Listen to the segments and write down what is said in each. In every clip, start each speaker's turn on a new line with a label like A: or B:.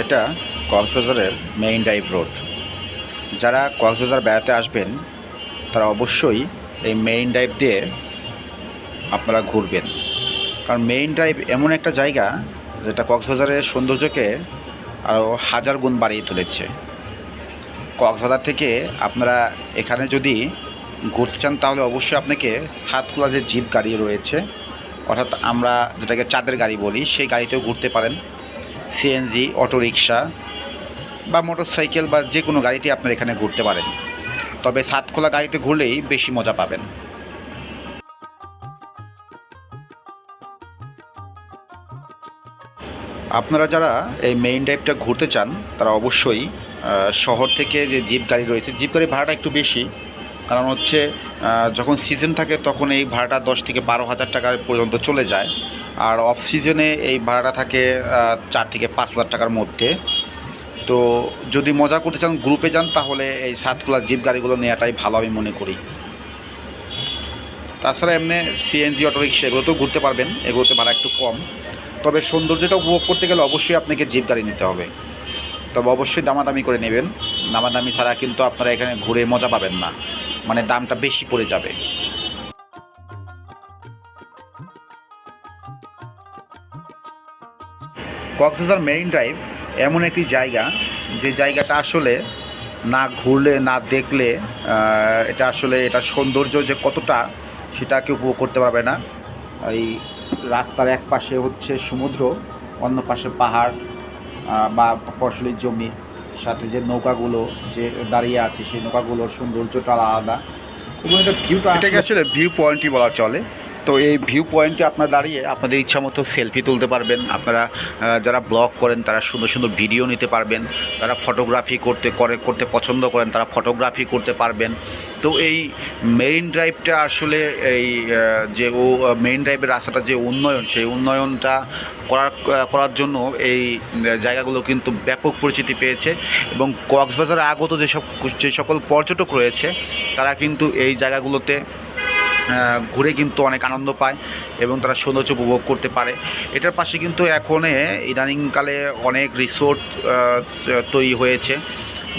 A: এটা কক্সবাজারের main drive road যারা কক্সবাজার বেড়াতে আসবেন, তারা অবশ্যই এই মেইন ড্রাইভ দিয়ে আপনারা ঘুরবেন। কারণ মেইন ড্রাইভ এমন একটা জায়গা, যেটা কক্সবাজারের সৌন্দর্যকে আরও হাজার গুণ বাড়িয়ে তুলেছে। কক্সবাজার থেকে আপনারা এখানে যদি ঘুরতে চান, তাহলে অবশ্যই আপনাকে সাতখোলা যে জিপ গাড়ি রয়েছে, অর্থাৎ আমরা যেটাকে চাঁদের গাড়ি বলি, সেই গাড়িতেও ঘুরতে পারেন। সিএনজি অটোরিকশা বা মোটর সাইকেল বা যে কোনো গাড়িতে আপনারা এখানে ঘুরতে পারেন। তবে সাতখোলা গাড়িতে ঘুরলেই বেশি মজা পাবেন। আপনারা যারা এই মেইন ড্রাইভটা ঘুরতে চান, তারা অবশ্যই শহর থেকে যে জিপ গাড়ি রয়েছে জিপ গাড়ি ভাড়াটা একটু বেশি। কারণ হচ্ছে যখন সিজন থাকে তখন এই ভাড়াটা দশ থেকে বারো হাজার টাকা পর্যন্ত চলে যায়। আর অফ সিজনে এই ভাড়াটা থাকে চার থেকে পাঁচ হাজার টাকার মধ্যে। তো যদি মজা করতে চান গ্রুপে যান, তাহলে এই সাতখোলা জিপ গাড়িগুলো নেওয়াটাই ভালো আমি মনে করি। তাছাড়া এমনি সিএনজি অটোরিক্সা এগুলোতেও ঘুরতে পারবেন, এগুলোতে ভাড়া একটু কম। তবে সৌন্দর্যটা উপভোগ করতে গেলে অবশ্যই আপনাকে জিপ গাড়ি নিতে হবে। তবে অবশ্যই দামাদামি করে নেবেন। দামাদামি ছাড়া কিন্তু আপনারা এখানে ঘুরে মজা পাবেন না। মানে দামটা বেশি পড়ে যাবে। কক্সবাজার মেরিন ড্রাইভ এমন একটি জায়গা, যে জায়গাটা আসলে না ঘুরলে, না দেখলে এটা আসলে এটা সৌন্দর্য যে কতটা সেটা কেউ উপভোগ করতে পারবে না। এই রাস্তার এক পাশে হচ্ছে সমুদ্র, অন্য পাশে পাহাড় বা ফসলের জমি। সাথে যে নৌকাগুলো যে দাঁড়িয়ে আছে সেই নৌকাগুলোর সৌন্দর্যটা আলাদা। এবং এটা ভিউটা এটাকে আসলে ভিউ পয়েন্টই বলা চলে? তো এই ভিউ পয়েন্টে আপনারা দাঁড়িয়ে আপনাদের ইচ্ছা মতো সেলফি তুলতে পারবেন। আপনারা যারা ব্লগ করেন, তারা সুন্দর সুন্দর ভিডিও নিতে পারবেন। তারা ফটোগ্রাফি করতে, করে, করতে পছন্দ করেন, তারা ফটোগ্রাফি করতে পারবেন। তো এই মেইন ড্রাইভটা আসলে এই যে ও মেইন ড্রাইভের রাস্তাটা যে উন্নয়ন, সেই উন্নয়নটা করার করার জন্য এই জায়গাগুলো কিন্তু ব্যাপক পরিচিতি পেয়েছে এবং কক্সবাজারে আগত যেসব, যে সকল পর্যটক রয়েছে, তারা কিন্তু এই জায়গাগুলোতে ঘুরে কিন্তু অনেক আনন্দ পায় এবং তারা সৌন্দর্য উপভোগ করতে পারে। এটার পাশে কিন্তু এখন ইদানিংকালে অনেক রিসোর্ট তৈরি হয়েছে,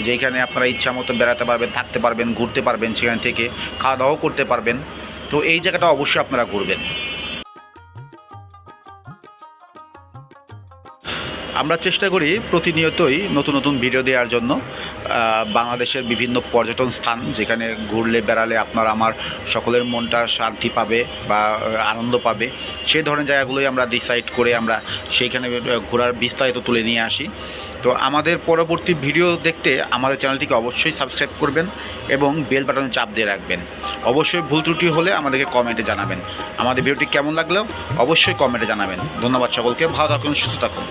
A: যেখানে আপনারা ইচ্ছা মতো বেড়াতে পারবেন, থাকতে পারবেন, ঘুরতে পারবেন সেখান থেকে, খাওয়া দাওয়াও করতে পারবেন। তো এই জায়গাটা অবশ্যই আপনারা ঘুরবেন। আমরা চেষ্টা করি প্রতিনিয়তই নতুন নতুন ভিডিও দেওয়ার জন্য। বাংলাদেশের বিভিন্ন পর্যটন স্থান যেখানে ঘুরলে, বেড়ালে আপনার আমার সকলের মনটা শান্তি পাবে বা আনন্দ পাবে। সেই ধরনের জায়গাগুলোই আমরা ডিসাইড করে আমরা সেইখানে ঘোরার বিস্তারিত তুলে নিয়ে আসি। তো আমাদের পরবর্তী ভিডিও দেখতে আমাদের চ্যানেলটিকে অবশ্যই সাবস্ক্রাইব করবেন এবং বেল বাটনে চাপ দিয়ে রাখবেন। অবশ্যই ভুল ত্রুটি হলে আমাদেরকে কমেন্টে জানাবেন। আমাদের ভিডিওটি কেমন লাগলেও অবশ্যই কমেন্টে জানাবেন। ধন্যবাদ সকলকে। ভালো থাকুন, সুস্থ থাকুন।